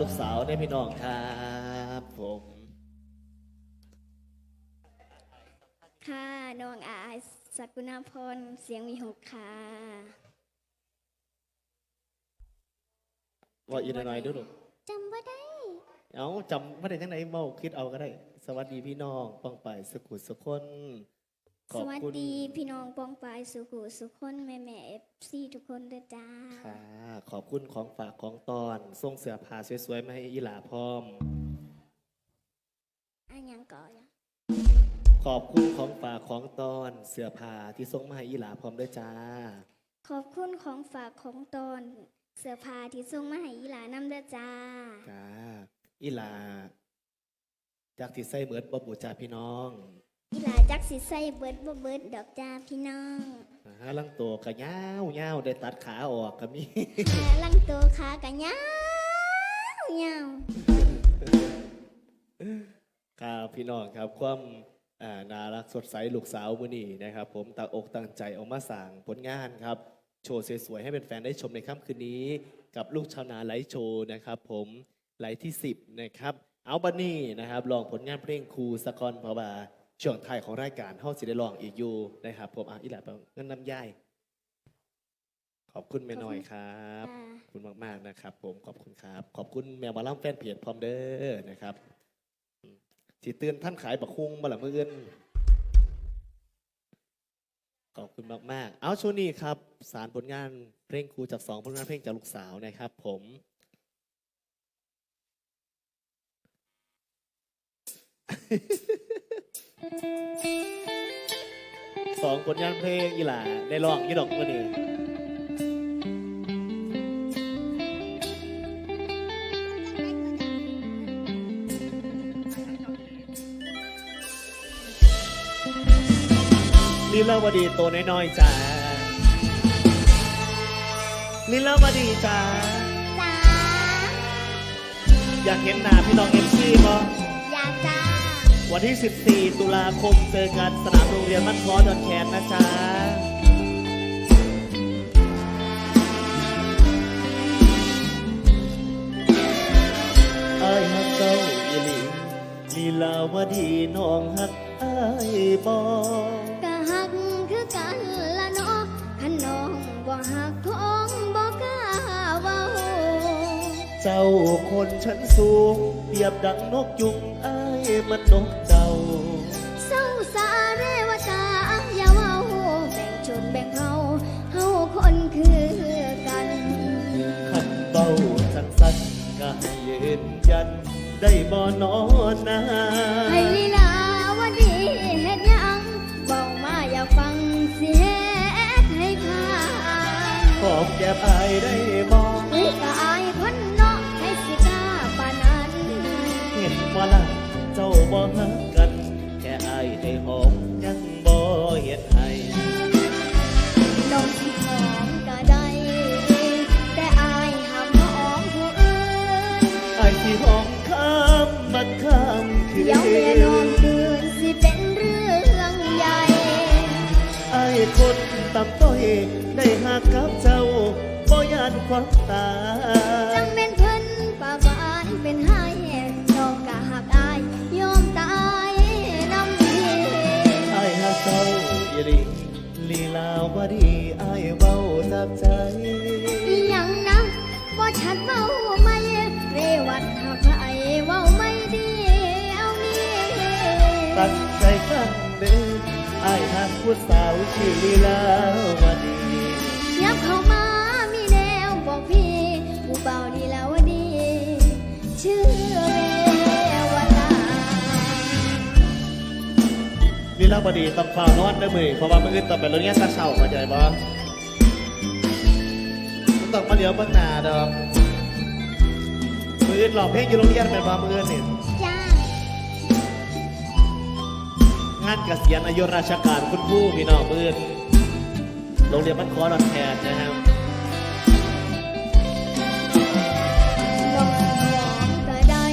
ลูกสาวได้พี่น้องครับผมค่ะน้องอาอสกุณาพรเสียงวีหกค่ะว่าอีกหน่อยๆดูลูกจำว่าได้ เอาจำไม่ได้ทั้งไหนเมาคิดเอาก็ได้ สวัสดีพี่น้องป้องไปสกุลสคนข สอบวัสคุณดีพี่น้องปองปายสุขุสุขคนแม่แม่เอฟซีทุกคนด้วยจ้าค่ะขอบคุณของฝากของตอนส่งเสื้อผ้าสวยๆมาให้อีหลาพร้อมอันยังก่อนอะขอบคุณของฝากของตอนเสื้อผ้าที่ส่งมาให้อีหลาพร้อมด้วยจ้า ขอบคุณของฝากของตอนเสื้อผ้าที่ส่งมาให้อีหลานำเด้อจ้าจ้าอีหลาจากที่ใส่เหมือนบบุจ้าพี่น้อง อีหลาจักสิใส่เบิดบ่เบิดดอกจ้าพี่น้องอ่าลังตัวกะยาวเาวได้ตัดขาออกก็มีแม่ลังตัวขากะยาวยาวครับพี่น้องครับความอ่าน่ารักสดใสลูกสาวมือนี้นะครับ ผมตั้งอกตั้งใจออกมาสั่งผลงานครับ โชว์สวยๆให้เป็นแฟนๆได้ชมในค่ำคืนนี้ กับลูกชาวนาไลฟ์โชว์นะครับ ผมไลฟ์ที่ 10 นะครับ เอาบันนี่นะครับลองผลงานเพลงครูสกอนพอบา ช่วงไทายของรายการเฮาสิได้ลองอีกอยู่นะครับผมอะอีหลาเปเงินน้ำย่ายขอบคุณแม่น้อยครับจ้าขอบคุณมากๆนะครับ ผมขอบคุณครับ ขอบคุณแมวมาล่ำแฟนเพจพร้อมเด้อนะครับอืมสิเตือนท่านขายบักคุ้งมาละเมื่อเอินขอบคุณมากๆ เอาช่วงนี้ครับ สารผลงานเพลงครูจากสองผลงานเพลงจากลูกสาวนะครับ ผม สองผลงานเพลงอีหล่าได้ลองยี่ดอกมื่อนี้ลีลาวดีตัวน้อยๆจ้าลีลาวดีจ้าจ้าอยากเห็นหน้าพี่น้องเอฟซีบ่อยากจ้า วันที่ 14 ตุลาคมเจอกันสนามโรงเรียนมันคอดอนแคนนะจ๊ะไอ้ายฮักเจ้าอีหลีลีลาวดีน้องฮักไอ้ายบ่กะหักคือกันละเนาะขันน้องบ่หักของบ่กล้าเว้าเจ้าคนชั้นสูงเปรียบดังนกยุงไอ้ายมันนก ได้บ่นอนนาให้ลีลาวดีเฮ็ดหยังเบามาอย่าฟังสิเฮ็ดให้ผ่านขอบแก้มอายได้ เดี๋ยวแม่น้องตื่นสิเป็นเรื่องใหญ่อายคนตำต้อยได้หักกับเจ้าบ่ยานความตาย ผู้สาวชื่อลีลาวดียับเข้ามามีแนวบอกพี่ผู้เบาดีแล้วดี ชื่อเรวตาลีลาวดีต้องเฝ้านอนเด้อมือเพราะว่ามื้ออื่นต้องไปโรงเรียนแตะเช้าเข้าใจบ่มันต้องมาเดี๋ยวเบิ่งหน้าดอกมื้ออื่นร้องเพลงอยู่โรงเรียนเป็นบ่มื้ออื่นนี่จ้ งานเกษียณอายุราชการคุณผู้พี่น้องมื้ออื่นโรงเรียนบ้านคอดอนแคนนะครับน้องหอมก็ได้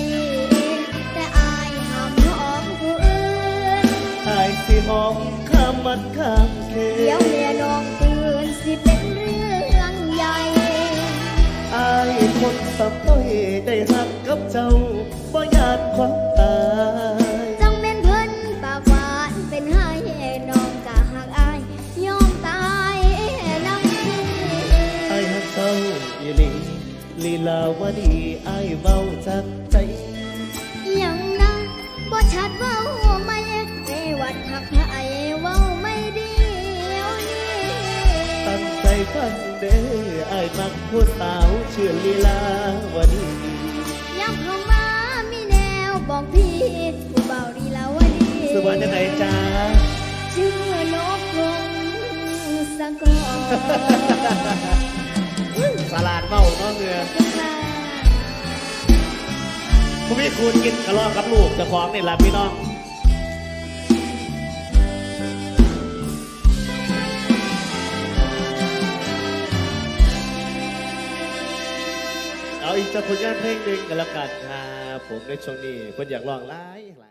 แต่อายห้ามหอมผู้อื่นไอ้สิหอมข้ามมันข้ามเขเดี๋ยวตเมียน้องตื่นสิเป็นเรื่องใหญ่ไอ้คนสับต้อยได้หักกับเจ้าบ่ ลีลาวดีไอ้ายเว้าจากใจ ยังนะบ่ชัดเว้าไม่เรวัดหักไผเว้าไม่เดียวนี้ตั้งใจฟังเด้อไอ้ายมักผู้สาวชื่อลีลาวดีย้ำเข้ามามีแนวบอกพี่ผู้เบาดีแล้วว่าดีสวัสดีไหนจ้าชื่อนกพงศกรส ลาดเมาเนาะเงือค่ะคุณพี่คุณกินกระลอกกับลูกเจะของนี่ล่ะพี่น้องเอาอีกจะผลงานเพลงหนึ่งกันแล้วกันครับผมในช่วงนี้เพิ่นอยากร้องหลายหลาย